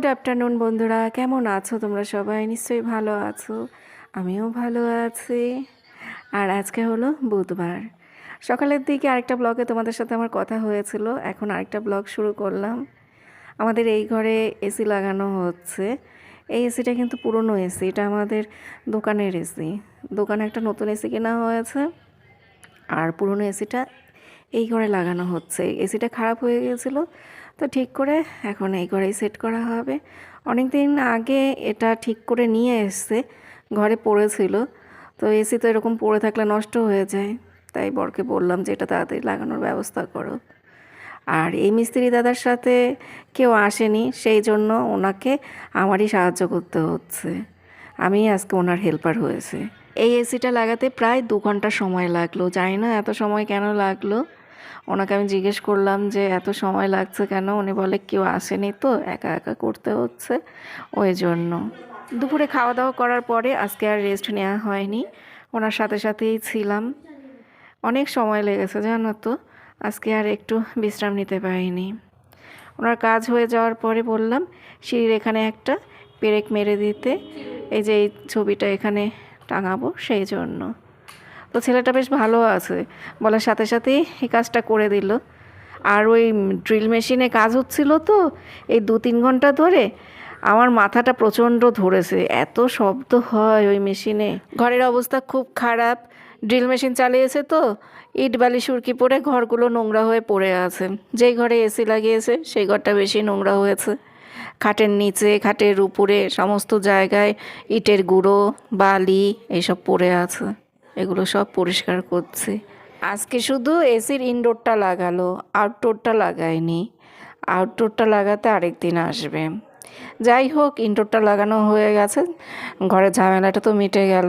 Good afternoon বন্ধুরা। কেমন আছো তোমরা সবাই? নিশ্চয়ই ভালো আছো। আমিও ভালো আছি। আর আজকে হলো বুধবার। সকালের দিকে আরেকটা ব্লগে তোমাদের সাথে আমার কথা হয়েছিল। এখন আরেকটা ব্লগ শুরু করলাম। আমাদের এই ঘরে এসি লাগানো হচ্ছে। এই এসিটা কিন্তু পুরনো এসি এটা আমাদের দোকানের এসি দোকানে একটা নতুন এসি কেনা হয়েছে। আর পুরনো এসিটা এই ঘরে লাগানো হচ্ছে। এসিটা খারাপ হয়ে গিয়েছিল তো ঠিক করে এখন এই ঘরেই সেট করা হবে। অনেক দিন আগে এটা ঠিক করে নিয়ে এসছে, ঘরে পড়েছিল। তো এসি তো এরকম পড়ে থাকলে নষ্ট হয়ে যায়। তাই বরকে বললাম যে এটা তাড়াতাড়ি লাগানোর ব্যবস্থা করো। আর এই মিস্ত্রি দাদার সাথে কেউ আসেনি, সেই জন্য ওনাকে আমারই সাহায্য করতে হচ্ছে। আমি আজকে ওনার হেল্পার হয়েছে। এই এসিটা লাগাতে প্রায় দু ঘণ্টা সময় লাগল। জানি না এত সময় কেন লাগল। ওনাকে আমি জিজ্ঞেস করলাম যে, এত সময় লাগছে কেন? উনি বলে, কেউ আসেনি তো, একা একা করতে হচ্ছে। ওই জন্য। দুপুরে খাওয়া দাওয়া করার পরে আজকে আর রেস্ট নেওয়া হয়নি। ওনার সাথে সাথেই ছিলাম। অনেক সময় লেগেছে, জানো তো। আজকে আর একটু বিশ্রাম নিতে পারিনি। ওনার কাজ হয়ে যাওয়ার পরে বললাম, সিঁড়ির এখানে একটা পেরেক মেরে দিতে। এই যে এই ছবিটা এখানে টাঙাবো, সেই জন্য। তো ছেলেটা বেশ ভালো আছে। বলার সাথে সাথেই এই কাজটা করে দিল। আর ওই ড্রিল মেশিনে কাজ হচ্ছিল তো, এই দু তিন ঘণ্টা ধরে। আমার মাথাটা প্রচণ্ড ধরেছে। এত শব্দ হয় ওই মেশিনে। ঘরের অবস্থা খুব খারাপ। ড্রিল মেশিন চালিয়েছে তো, ইট বালি সুরকি পরে ঘরগুলো নোংরা হয়ে পড়ে আছে। যেই ঘরে এসি লাগিয়েছে, সেই ঘরটা বেশি নোংরা হয়েছে। খাটের নিচে, খাটের উপরে, সমস্ত জায়গায় ইটের গুঁড়ো, বালি এইসব পড়ে আছে। এগুলো সব পরিষ্কার করছি। আজকে শুধু এসির ইনডোরটা লাগালো আউটডোরটা লাগায়নি আউটডোরটা লাগাতে আরেক দিন আসবে। যাই হোক ইনডোরটা লাগানো হয়ে গেছে। ঘরের ঝামেলাটা তো মিটে গেল।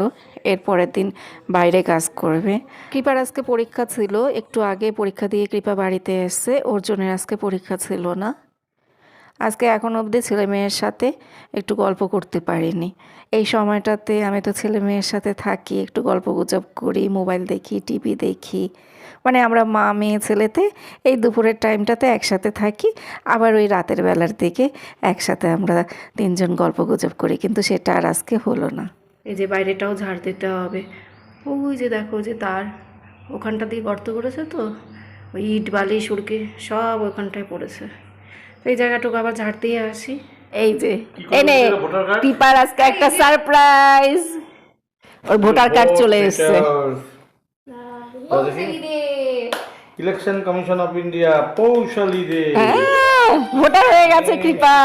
এরপরের দিন বাইরে কাজ করবে। কৃপার আজকে পরীক্ষা ছিল, একটু আগে পরীক্ষা দিয়ে কৃপা বাড়িতে এসছে অর্জুনের আজকে পরীক্ষা ছিল না। আজকে এখন অবধি ছেলে মেয়ের সাথে একটু গল্প করতে পারিনি। এই সময়টাতে আমি তো ছেলে মেয়ের সাথে থাকি, একটু গল্প গুজব করি, মোবাইল দেখি, টিভি দেখি। মানে আমরা মা, মেয়ে, ছেলেতে এই দুপুরের টাইমটাতে একসাথে থাকি, আবার ওই রাতের বেলার দিকে একসাথে আমরা তিনজন গল্প গুজব করি, কিন্তু সেটা আর আজকে হলো না। এই যে বাইরেটাও ঝাড় দিতে হবে। ওই যে দেখো যে তার, ওখানটা দিয়ে গর্ত করেছে তো? ওই ইট, বালি, সুরকি সব ওখানটায় পড়েছে। তো এই জায়গাটুকু আবার ঝাড় দিয়ে আসি। এই যে এনে টিপার আজকে একটা সারপ্রাইজ। ওর ভোটার কার্ড চলে এসেছে। Election commission of India Poushali De voter হয়ে গেছে কৃপা।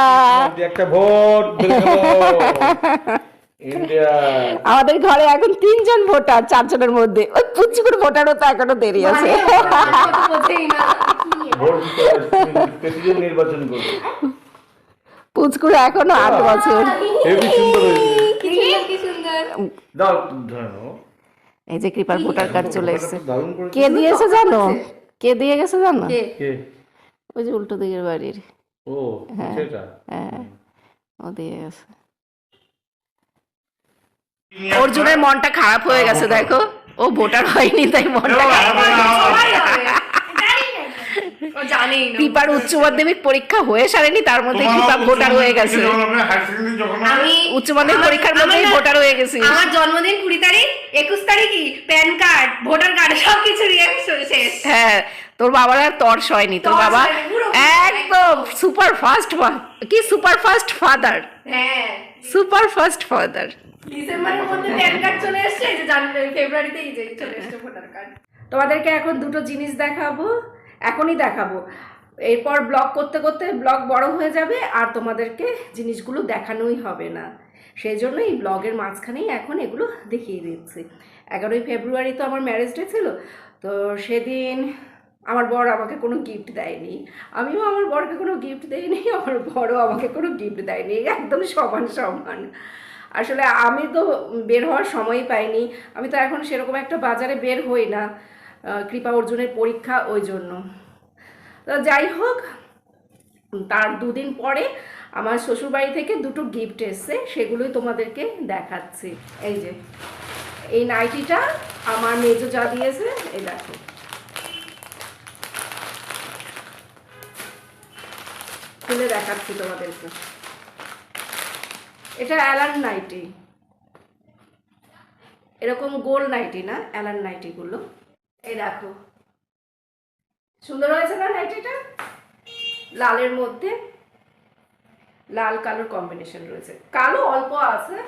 একটা ভোট আমাদের ঘরে এখন তিনজন ভোটার চারজনের মধ্যে। ওই পুচকুর ভোটারও তো এখনও দেরি আছে। নির্বাচন করবে। পুচকুর এখনও আট বছর। এই যে কৃপার ভোটার কার্ড চলে এসেছে। কে দিয়েছে। জানো? কে দিয়ে গেছে জানো? ওই যে উল্টো দিকের বাড়ির। ও সেটা? হ্যাঁ। ও দিয়ে গেছে। অর্জুনের মনটা খারাপ হয়ে গেছে দেখো। ও ভোটার হয়নি তাই মনটা খারাপ হয়ে গেছে। কৃপার উচ্চ মাধ্যমিক পরীক্ষা হয়ে সারেনি তার মধ্যে কৃপা ভোটার হয়ে গেছে। আমি উচ্চ মাধ্যমিক পরীক্ষার মধ্যেই ভোটার হয়ে গেছি আমার জন্মদিন কুড়ি তারিখ একুশ তারিখই প্যান কার্ড ভোটার কার্ড সব কিছু নিয়ে শেষ। হ্যাঁ তোর বাবার আর তর্স হয়নি তোর বাবা একদম সুপার ফাস্ট কি সুপার ফাস্ট ফাদার? হ্যাঁ। Super fast father. ডিসেম্বরের মধ্যে প্যান কার্ড চলে এসেছে? যে জানুয়ারি ফেব্রুয়ারিতে এই যে চলে এসেছে ভোটার কার্ড তোমাদেরকে এখন দুটো জিনিস দেখাবো এখনই দেখাবো। এরপর ব্লগ করতে করতে ব্লগ বড় হয়ে যাবে আর তোমাদেরকে জিনিসগুলো দেখানোই হবে না। সেই জন্য এই ব্লগের মাঝখানেই এখন এগুলো দেখিয়ে দিচ্ছি। এগারোই ফেব্রুয়ারি তো আমার ম্যারেজ ডে ছিল তো সেদিন আমার বর আমাকে কোনো গিফট দেয়নি। আমিও আমার বরকে কোনো গিফট দেয়নি আমার বড়ও আমাকে কোনো গিফট দেয়নি একদম সমান সমান। আসলে আমি তো বের হওয়ার সময়ই পাইনি। আমি তো এখন সেরকম একটা বাজারে বের হই না কৃপা অর্জুনের পরীক্ষা ওই জন্য। যাই হোক, তার দুদিন পরে আমার শ্বশুরবাড়ি থেকে দুটো গিফট এসছে, সেগুলোই তোমাদেরকে দেখাচ্ছি। এই যে, এই নাইটিটা আমার মেজো যা দিয়েছে, এই দেখো। খুলে দেখাচ্ছি তোমাদেরকে। এটা অ্যালান নাইটি। এরকম গোল নাইটি না অ্যালান নাইটিগুলো। এই দেখো। সুন্দর হয়েছে না নাইটিটা? লালের মধ্যে লাল কালোর কম্বিনেশন রয়েছে। কালো অল্প আছে।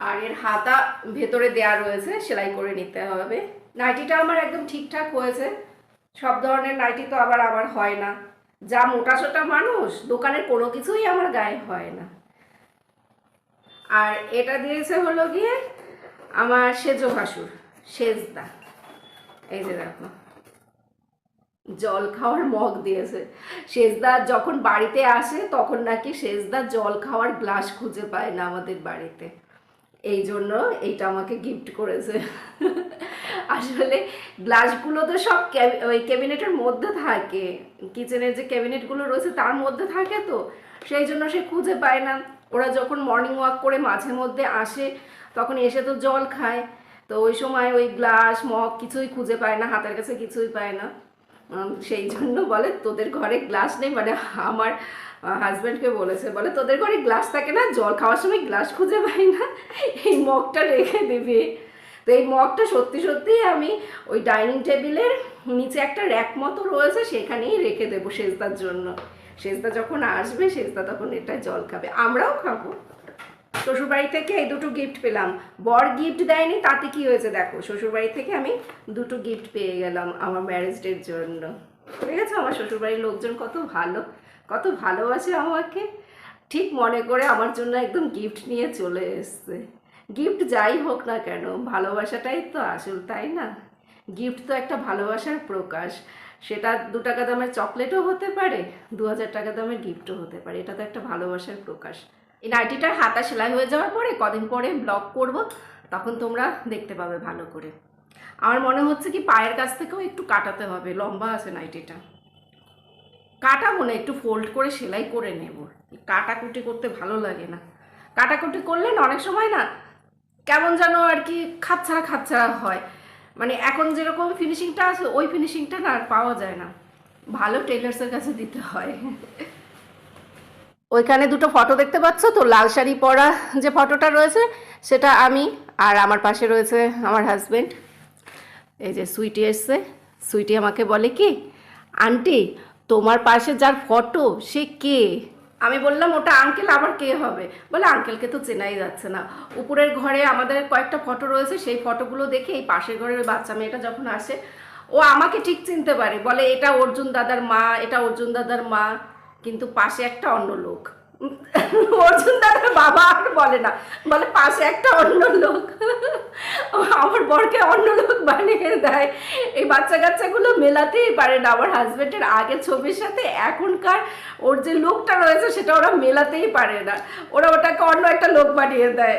আর এর হাতা ভেতরে দেয়া রয়েছে, সেলাই করে নিতে হবে। নাইটিটা আমার একদম ঠিকঠাক হয়েছে। সব ধরনের নাইটি তো আবার আমার হয় না। যা মোটা সোটা মানুষ, দোকানের কোনো কিছুই আমার গায়ে হয় না। আর এটা দিয়েছে হলো গিয়ে আমার সেজ ভাসুর, সেজদা। এই যে দেখো, জল খাওয়ার মগ দিয়েছে। সেজদা যখন বাড়িতে আসে তখন নাকি সেজদা জল খাওয়ার গ্লাস খুঁজে পায় না আমাদের বাড়িতে। এই জন্য এইটা আমাকে গিফট করেছে। আসলে গ্লাসগুলো তো সব ওই ক্যাবিনেটের মধ্যে থাকে। কিচেনের যে ক্যাবিনেটগুলো রয়েছে তার মধ্যে থাকে তো, সেই জন্য সে খুঁজে পায় না। ওরা যখন মর্নিং ওয়াক করে মাঝে মধ্যে আসে, তখন এসে তো জল খায়। তো ওই সময় ওই গ্লাস মগ কিছুই খুঁজে পায় না, হাতের কাছে কিছুই পায় না। সেই জন্য বলে, তোদের ঘরে গ্লাস নেই? মানে আমার হাজব্যান্ডকে বলেছে, বলে, তোদের ঘরে গ্লাস থাকে না, জল খাওয়ার সময় গ্লাস খুঁজে পাই না। এই মগটা রেখে দিবি। তো এই মগটা সত্যি সত্যি আমি ওই ডাইনিং টেবিলের নিচে একটা র্যাক মতো রয়েছে, সেখানেই রেখে দেবো সেজদার জন্য। সেজদা যখন আসবে সেজদা তখন এটা জল খাবে। আমরাও খাব। শ্বশুরবাড়ি থেকে এই দুটো গিফট পেলাম। বর গিফট দেয়নি, তাতে কি হয়েছে দেখো? শ্বশুরবাড়ি থেকে আমি দুটো গিফট পেয়ে গেলাম আমার ম্যারেজ ডের জন্য। ঠিক আছে? আমার শ্বশুরবাড়ির লোকজন কত ভালো, কত ভালোবাসে আমাকে। ঠিক মনে করে আমার জন্য একদম গিফট নিয়ে চলে এসছে। গিফট যাই হোক না কেন, ভালোবাসাটাই তো আসল, তাই না? গিফট তো একটা ভালোবাসার প্রকাশ। সেটা দু টাকা দামের চকলেটও হতে পারে, দু হাজার টাকা দামের গিফটও হতে পারে। এটা তো একটা ভালোবাসার প্রকাশ। এই নাইটিটার হাতা সেলাই হয়ে যাওয়ার পরে কদিন পরে ব্লগ করব, তখন তোমরা দেখতে পাবে ভালো করে। আমার মনে হচ্ছে কি পায়ের কাছ থেকেও একটু কাটাতে হবে, লম্বা আছে নাইটিটা। কাটাবো না, একটু ফোল্ড করে সেলাই করে নেব। কাটাকুটি করতে ভালো লাগে না। কাটাকুটি করলে না অনেক সময় না কেমন যেন আর কি খাপছাড়া খাপছাড়া হয়। মানে এখন যেরকম ফিনিশিংটা আছে, ওই ফিনিশিংটা না আর পাওয়া যায় না। ভালো টেলার্সের কাছে দিতে হয়। ওইখানে দুটো ফটো দেখতে পাচ্ছ তো, লাল শাড়ি পরা যে ফটোটা রয়েছে, সেটা আমি আর আমার পাশে রয়েছে আমার হাজবেন্ড এই যে সুইটি এসছে। সুইটি আমাকে বলে কি, আন্টি, তোমার পাশে যার ফটো সে কে? আমি বললাম, ওটা আঙ্কেল আবার কে হবে? বলে আঙ্কেলকে তো চেনাই যাচ্ছে না। উপরের ঘরে আমাদের কয়েকটা ফটো রয়েছে, সেই ফটোগুলো দেখে এই পাশের ঘরের বাচ্চা মেয়েটা যখন আসে, ও আমাকে ঠিক চিনতে পারে। বলে, এটা অর্জুন দাদার মা, এটা অর্জুন দাদার মা। কিন্তু পাশে একটা অন্য লোক। অর্জুন দাদার বাবা আর বলে না। বলে, পাশে একটা অন্য লোক। আমার বরকে অন্য লোক বানিয়ে দেয়। এই বাচ্চা কাচ্চাগুলো মেলাতেই পারে না। আমার হাজবেন্ডের আগের ছবির সাথে এখনকার ওর যে লোকটা রয়েছে, সেটা ওরা মেলাতেই পারে না। ওরা ওটাকে অন্য একটা লোক বানিয়ে দেয়।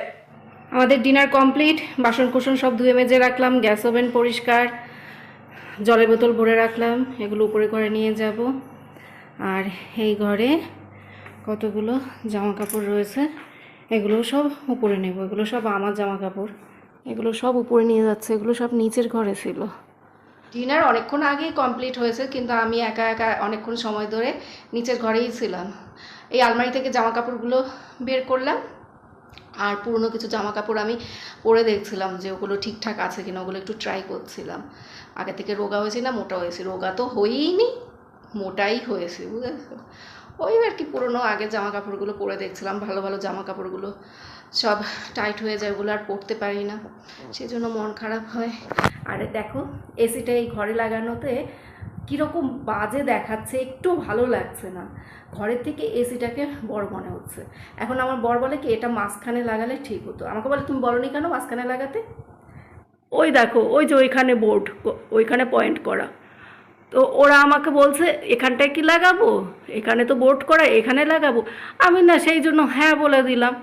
আমাদের ডিনার কমপ্লিট। বাসন কুসন সব ধুয়ে মেজে রাখলাম। গ্যাস ওভেন পরিষ্কার। জলের বোতল ভরে রাখলাম। এগুলো উপরে করে নিয়ে যাব। আর এই ঘরে কতগুলো জামা কাপড় রয়েছে, এগুলো সব উপরে নেব, এগুলো সব আমার জামা কাপড় এগুলো সব উপরে নিয়ে যাচ্ছে, এগুলো সব নিচের ঘরে ছিল। ডিনার অনেকক্ষণ আগেই কমপ্লিট হয়েছে, কিন্তু আমি একা একা অনেকক্ষণ সময় ধরে নিচের ঘরেই ছিলাম। এই আলমারি থেকে জামা কাপড়গুলো বের করলাম, আর পুরনো কিছু জামা কাপড় আমি পরে দেখছিলাম যে ওগুলো ঠিকঠাক আছে কিনা, ওগুলো একটু ট্রাই করছিলাম। আগে থেকে রোগা হয়েছি না মোটা হয়েছি, রোগা তো হয়েইনি, মোটাই হয়েছে, বুঝেছ? ওই আর কি পুরনো আগের জামা কাপড়গুলো পরে দেখছিলাম, ভালো ভালো জামা কাপড়গুলো সব টাইট হয়ে যায় ওগুলো আর পরতে পারি না। সেজন্য মন খারাপ হয়। আরে দেখো, এসিটা এই ঘরে লাগানোতে কীরকম বাজে দেখাচ্ছে, একটু ভালো লাগছে না। ঘরের থেকে এসিটাকে বড় মনে হচ্ছে। এখন আমার বর বলে কি, এটা মাঝখানে লাগালে ঠিক হতো। আমাকে বলে, তুমি বলনি কেন মাঝখানে লাগাতে? ওই দেখো, ওই যে ওইখানে বোর্ড ওইখানে পয়েন্ট করা। তো ওরা আমাকে বলছে, এখানটায় কি লাগাবো? এখানে তো বোর্ড করা, এখানে লাগাবো? আমি না সেই জন্য হ্যাঁ বলে দিলাম।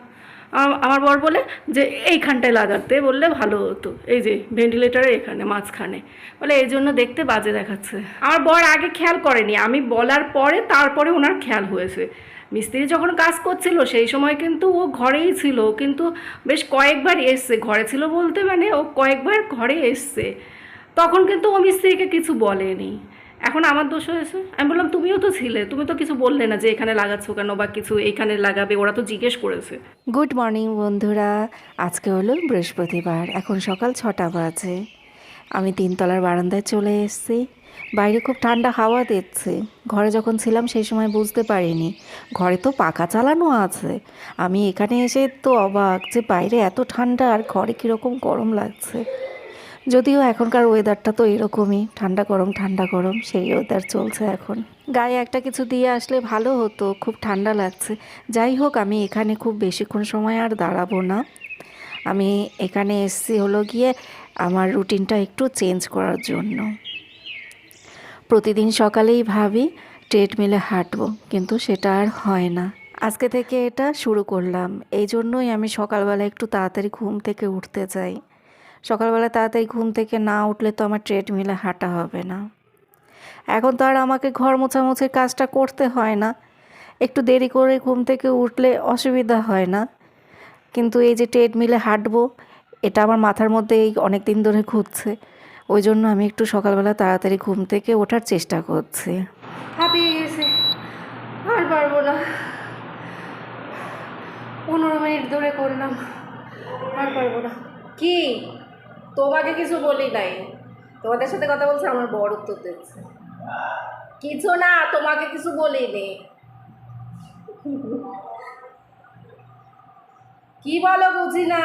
আমার বর বলে যে, এইখানটায় লাগাতে বললে ভালো হতো। এই যে ভেন্টিলেটারের এখানে, মাঝখানে। বলে, এই জন্য দেখতে বাজে দেখাচ্ছে। আমার বর আগে খেয়াল করেনি। আমি বলার পরে তারপরে ওনার খেয়াল হয়েছে। মিস্ত্রি যখন কাজ করছিল, সেই সময় কিন্তু ও ঘরেই ছিল। কিন্তু বেশ কয়েকবার এসছে। ঘরে ছিল বলতে মানে ও কয়েকবার ঘরে এসছে। তখন কিন্তু ও মিস্ত্রিকে কিছু বলেনি। এখন আমার দোষ হয়েছে? আমি বললাম, তুমিও তো ছিলে, তুমি তো কিছু বললে না যে এখানে লাগাচ্ছ কেন বা কিছু এখানে লাগাবে? ওরা তো জিজ্ঞেস করেছে। গুড মর্নিং বন্ধুরা। আজকে হলো বৃহস্পতিবার, এখন সকাল ছটা বাজে। আমি তিনতলার বারান্দায় চলে এসেছি। বাইরে খুব ঠান্ডা হাওয়া দিচ্ছে। ঘরে যখন ছিলাম সেই সময় বুঝতে পারিনি। ঘরে তো পাখা চালানো আছে। আমি এখানে এসে তো অবাক যে বাইরে এত ঠান্ডা আর ঘরে কীরকম গরম লাগছে। যদিও এখনকার ওয়েদারটা তো এরকমই, ঠান্ডা গরম ঠান্ডা গরম, সেই ওয়েদার চলছে এখন। গায়ে একটা কিছু দিয়ে আসলে ভালো হতো, খুব ঠান্ডা লাগছে। যাই হোক, আমি এখানে খুব বেশিক্ষণ সময় আর দাঁড়াবো না। আমি এখানে এসছি হলো গিয়ে আমার রুটিনটা একটু চেঞ্জ করার জন্য। প্রতিদিন সকালেই ভাবি ট্রেডমিলে হাঁটবো, কিন্তু সেটা আর হয় না। আজকে থেকে এটা শুরু করলাম। এই জন্যই আমি সকালবেলা একটু তাড়াতাড়ি ঘুম থেকে উঠতে চাই। সকালবেলা তাড়াতাড়ি ঘুম থেকে না উঠলে তো আমার ট্রেডমিলে হাঁটা হবে না। এখন তো আর আমাকে ঘর মোছামুছির কাজটা করতে হয় না। একটু দেরি করে ঘুম থেকে উঠলে অসুবিধা হয় না। কিন্তু এই যে ট্রেডমিলে হাঁটবো এটা আমার মাথার মধ্যে এই অনেক দিন ধরে ঘুরছে। ওই জন্য আমি একটু সকালবেলা তাড়াতাড়ি ঘুম থেকে ওঠার চেষ্টা করছি। হাঁপিয়ে গেছে আর পারব না। পনেরো মিনিট ধরে করলাম আর পারব না। কি? তোমাকে কিছু বলি নাই। তোমাদের সাথে কথা বলছে, আমার বড় উত্তর দিচ্ছে। কিছু না, তোমাকে কিছু বলিনি। কি বলো বুঝি না।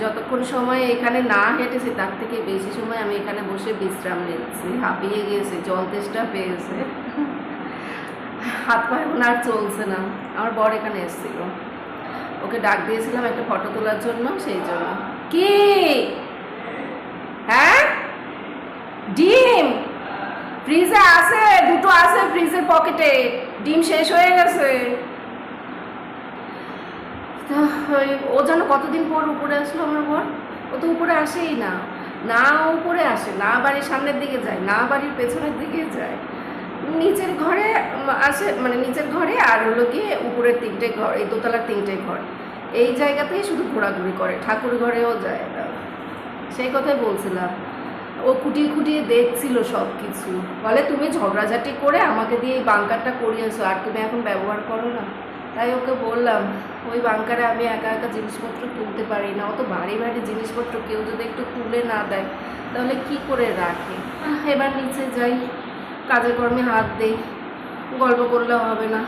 যতক্ষণ সময় এখানে না হেঁটেছি, তার থেকে বেশি সময় আমি এখানে বসে বিশ্রাম নিচ্ছি। হাঁপিয়ে গেছে জল তেষ্টা পেয়েছে। হাত পা এখন আর চলছে না। আমার বর এখানে এসেছিল। ওকে ডাক দিয়েছিলাম একটা ফটো তোলার জন্য, সেই জন্য। কি? হ্যাঁ? ডিম? ফ্রিজে আছে, দুটো আছে ফ্রিজের পকেটে ডিম শেষ হয়ে গেছে। ও যেন কতদিন পর উপরে আসলো আমার বর? ও তো উপরে আসেই না। না উপরে আসে, না বাড়ির সামনের দিকে যায়, না বাড়ির পেছনের দিকে যায়। নিচের ঘরে আসে মানে নিচের ঘরে আর হলো গিয়ে উপরের তিনটে ঘর, এই দোতলার তিনটে ঘর। এই জায়গাতেই শুধু ঘোরাঘুরি করে, ঠাকুর ঘরেও যায় না। সেই কথাই বলছিলাম। ও খুঁটিয়ে খুঁটিয়ে দেখছিল সব কিছু বলে, তুমি ঝগড়াঝাটি করে আমাকে দিয়ে এই বাঙ্কারটা করিয়েছো, আর তুমি এখন ব্যবহার করো না। তাই ওকে বললাম, ওই বাঙ্কারে আমি একা একা জিনিসপত্র তুলতে পারি না। অত ভারী ভারী জিনিসপত্র কেউ যদি একটু তুলে না দেয়, তাহলে কি করে রাখে? এবার নিচে যাই। কাজে কর্মে হাত দেই। গল্প করলেও হবে না।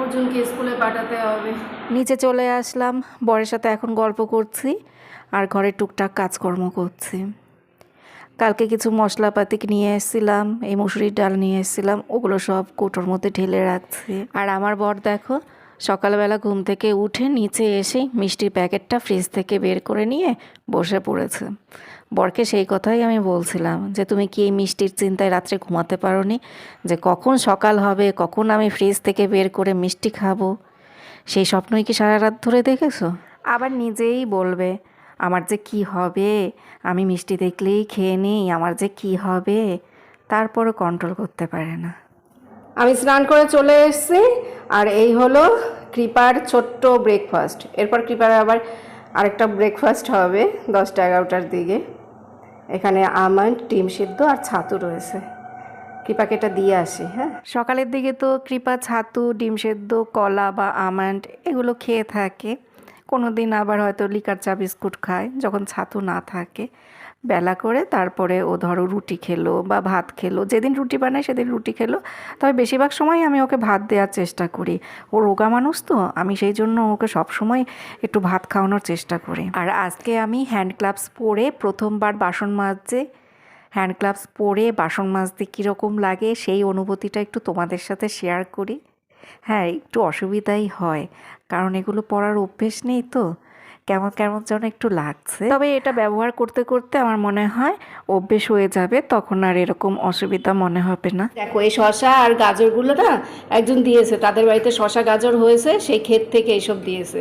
অর্জুনকে স্কুলে পাঠাতে হবে। নিচে চলে আসলাম, বরের সাথে এখন গল্প করছি আর ঘরে টুকটাক কাজকর্ম করছি। কালকে কিছু মশলাপাতি নিয়ে এসেছিলাম, এই মুসুরির ডাল নিয়ে এসেছিলাম, ওগুলো সব কৌটোর মধ্যে ঢেলে রাখছি। আর আমার বর দেখো, সকালবেলা ঘুম থেকে উঠে নিচে এসে মিষ্টির প্যাকেটটা ফ্রিজ থেকে বের করে নিয়ে বসে পড়েছে। বরকে সেই কথাই আমি বলছিলাম যে, তুমি কি এই মিষ্টির চিন্তায় রাত্রে ঘুমাতে পারোনি? যে কখন সকাল হবে, কখন আমি ফ্রিজ থেকে বের করে মিষ্টি খাব? সেই স্বপ্নই কি সারা রাত ধরে দেখেছ? আবার নিজেই বলবে, আমার যে কি হবে? আমি মিষ্টি দেখলেই খেয়ে নিই, আমার যে কি হবে? তারপরও কন্ট্রোল করতে পারে না। আমি স্নান করে চলে এসেছি, আর এই হলো কৃপার ছোট্ট ব্রেকফাস্ট এরপর কৃপার আবার আরেকটা ব্রেকফাস্ট হবে দশটা এগারোটার দিকে। এখানে আমন্ড ডিম সিদ্ধ আর ছাতু রয়েছে। কৃপাকে এটা দিয়ে আসি হ্যাঁ? সকালের দিকে তো কৃপা, ছাতু, ডিম সেদ্ধ, কলা বা আমন্ড এগুলো খেয়ে থাকে। কোনো দিন আবার হয়তো লিকার চা বিস্কুট খায় যখন ছাতু না থাকে। বেলা করে তারপরে ও ধরো রুটি খেলো বা ভাত খেলো, যেদিন রুটি বানায় সেদিন রুটি খেলো। তবে বেশিরভাগ সময় আমি ওকে ভাত দেওয়ার চেষ্টা করি। ও রোগা মানুষ তো, আমি সেই জন্য ওকে সব সময় একটু ভাত খাওয়ানোর চেষ্টা করি। আর আজকে আমি হ্যান্ড গ্লাভস পরে প্রথমবার বাসন মাজছে। হ্যান্ড গ্লাভস পরে বাসন মাজতে কীরকম লাগে সেই অনুভূতিটা একটু তোমাদের সাথে শেয়ার করি। হ্যাঁ একটু অসুবিধাই হয়, কারণ এগুলো পরার অভ্যেস নেই তো। কেমন কেমন যেন একটু লাগছে। তবে এটা ব্যবহার করতে করতে আমার মনে হয় অভ্যেস হয়ে যাবে তখন আর এরকম অসুবিধা মনে হবে না। দেখো এই শশা আর গাজরগুলো না একজন দিয়েছে তাদের বাড়িতে শশা গাজর হয়েছে সেই ক্ষেত থেকে এইসব দিয়েছে।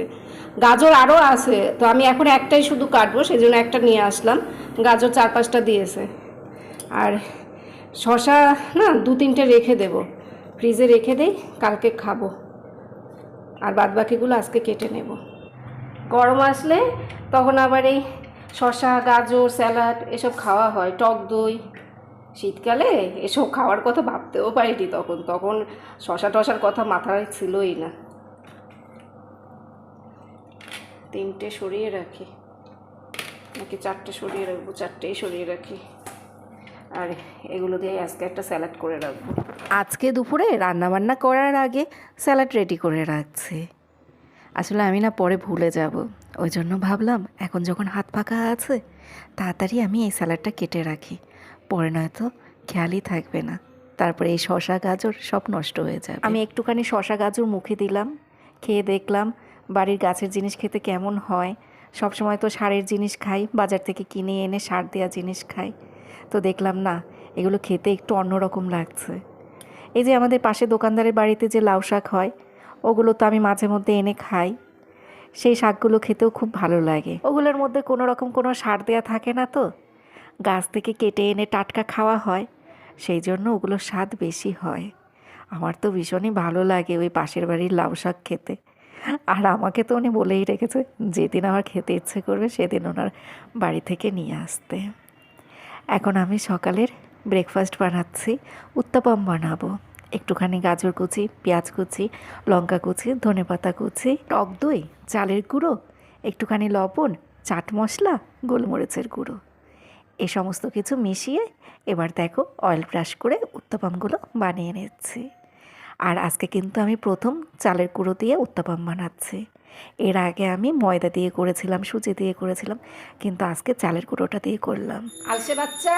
গাজর আরও আছে তো আমি এখন একটাই শুধু কাটবো সেই জন্য একটা নিয়ে আসলাম। গাজর চার পাঁচটা দিয়েছে। আর শশা না দু তিনটে রেখে দেব। ফ্রিজে রেখে দেই কালকে খাব। আর বাদবাকিগুলো আজকে কেটে নেব। গরম আসলে তখন আবার এই শশা গাজর, স্যালাড এসব খাওয়া হয়। টক দই, শীতকালে এসব খাওয়ার কথা ভাবতেও পারিনি তখন। তখন শশা টশার কথা মাথায় ছিলই না। তিনটে সরিয়ে রাখি। নাকি চারটে সরিয়ে রাখব? চারটেই সরিয়ে রাখি। আর এগুলো দিয়ে আজকে একটা স্যালাড করে রাখব। আজকে দুপুরে রান্নাবান্না করার আগে স্যালাড রেডি করে রাখছি। আসলে আমি না পরে ভুলে যাব। ওই জন্য ভাবলাম, এখন যখন হাত ফাঁকা আছে, তাড়াতাড়ি আমি এই স্যালাডটা কেটে রাখি। পরে নয়তো খেয়ালই থাকবে না। তারপরে এই শশা গাজর সব নষ্ট হয়ে যাবে। আমি একটুখানি শশা গাজর মুখে দিলাম, খেয়ে দেখলাম বাড়ির গাছের জিনিস খেতে কেমন হয়। সব সময় তো সারের জিনিস খাই, বাজার থেকে কিনে এনে সার দেওয়া জিনিস খাই। তো দেখলাম না, এগুলো খেতে একটু অন্যরকম লাগছে। এই যে আমাদের পাশে দোকানদারের বাড়িতে যে লাউ শাক হয় ওগুলো তো আমি মাঝে মধ্যে এনে খাই। সেই শাকগুলো খেতেও খুব ভালো লাগে। ওগুলোর মধ্যে কোনো রকম কোনো সার দেওয়া থাকে না তো। গাছ থেকে কেটে এনে টাটকা খাওয়া হয়। সেই জন্য ওগুলোর স্বাদ বেশি হয়। আমার তো ভীষণই ভালো লাগে ওই পাশের বাড়ির লাউ শাক খেতে। আর আমাকে তো উনি বলেই রেখেছে, যেদিন আমার খেতে ইচ্ছে করবে সেদিন ওনার বাড়ি থেকে নিয়ে আসতে। এখন আমি সকালের ব্রেকফাস্ট বানাচ্ছি, উত্তাপম বানাবো। একটুখানি গাজর কুচি, পেঁয়াজ কুচি, লঙ্কা কুচি, ধনেপাতা কুচি, টক দই, চালের গুঁড়ো, একটুখানি লবণ, চাট মশলা, গোলমরিচের গুঁড়ো। এ সমস্ত কিছু মিশিয়ে এবার দেখো অয়েল ব্রাশ করে উত্তাপামগুলো বানিয়ে নিচ্ছি। আর আজকে কিন্তু আমি প্রথম চালের গুঁড়ো দিয়ে উত্তাপাম বানাচ্ছি। এর আগে আমি ময়দা দিয়ে করেছিলাম, সুজি দিয়ে করেছিলাম, কিন্তু আজকে চালের গুঁড়োটা দিয়ে করলাম। আলসে বাচ্চা?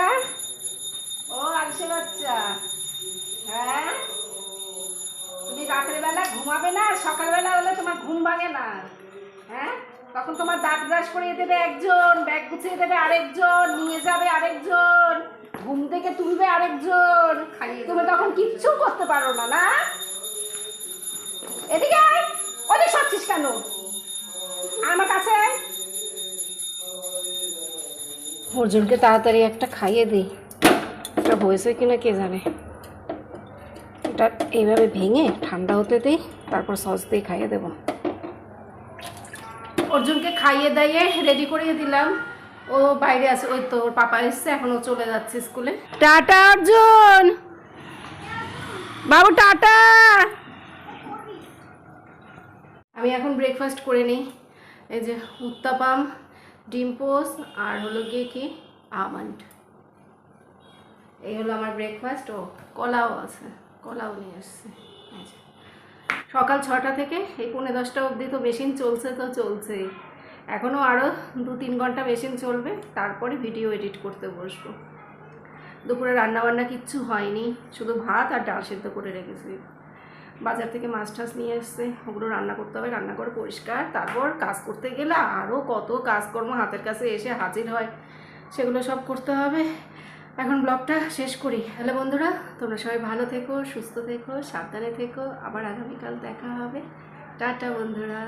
ও আলসে বাচ্চা। হ্যাঁ? তুমি রাতের বেলা ঘুমাবে না, সকালবেলা হলে তোমার ঘুম ভাঙে না। হ্যাঁ? তখন তোমার দাঁত ব্রাশ করিয়ে দেবে একজন, ব্যাগ গুছিয়ে দেবে আরেকজন, নিয়ে যাবে আরেকজন, ঘুম থেকে তুলবে আরেকজন তুমি তখন কিচ্ছু করতে পারো না না? এদিকে ওদের সরছিস কেন? আমার কাছে। অর্জুনকে তাড়াতাড়ি একটা খাইয়ে দিই এটা হয়েছে কিনা কে জানে? এটা এইভাবে ভেঙে ঠান্ডা হতে দিই তারপর সস দিয়ে খাইয়ে দেবো। অর্জুনকে খাইয়ে দাইয়ে রেডি করিয়ে দিলাম। ও বাইরে আছে ওই তো ওর পাপা এসছে এখন ও চলে যাচ্ছে স্কুলে। টাটা অর্জুন! বাবু টাটা! আমি এখন ব্রেকফাস্ট করে নিই। এই যে উত্তাপাম ডিম পোস্ট আর হলো গিয়ে কি? আমন্ড। এই হলো আমার ব্রেকফাস্ট ও কলাও আছে। কলাও নিয়ে এসছে। সকাল ছটা থেকে এই পৌনে দশটা অবধি তো মেশিন চলছে তো চলছেই। এখনও আরও দু তিন ঘণ্টা মেশিন চলবে, তারপরে ভিডিও এডিট করতে বসবো। দুপুরে রান্নাবান্না কিচ্ছু হয়নি, শুধু ভাত আর ডাল সেদ্ধ করে রেখেছি। বাজার থেকে মাছ টাছ নিয়ে এসছে, ওগুলো রান্না করতে হবে, রান্না করে পরিষ্কার। তারপর কাজ করতে গেলে আরও কত কাজকর্ম হাতের কাছে এসে হাজির হয়, সেগুলো সব করতে হবে। এখন ব্লগটা শেষ করি। হ্যালো বন্ধুরা, তোমরা সবাই ভালো থেকো, সুস্থ থেকো, সাবধানে থেকো। আবার আগামীকাল দেখা হবে। টাটা বন্ধুরা।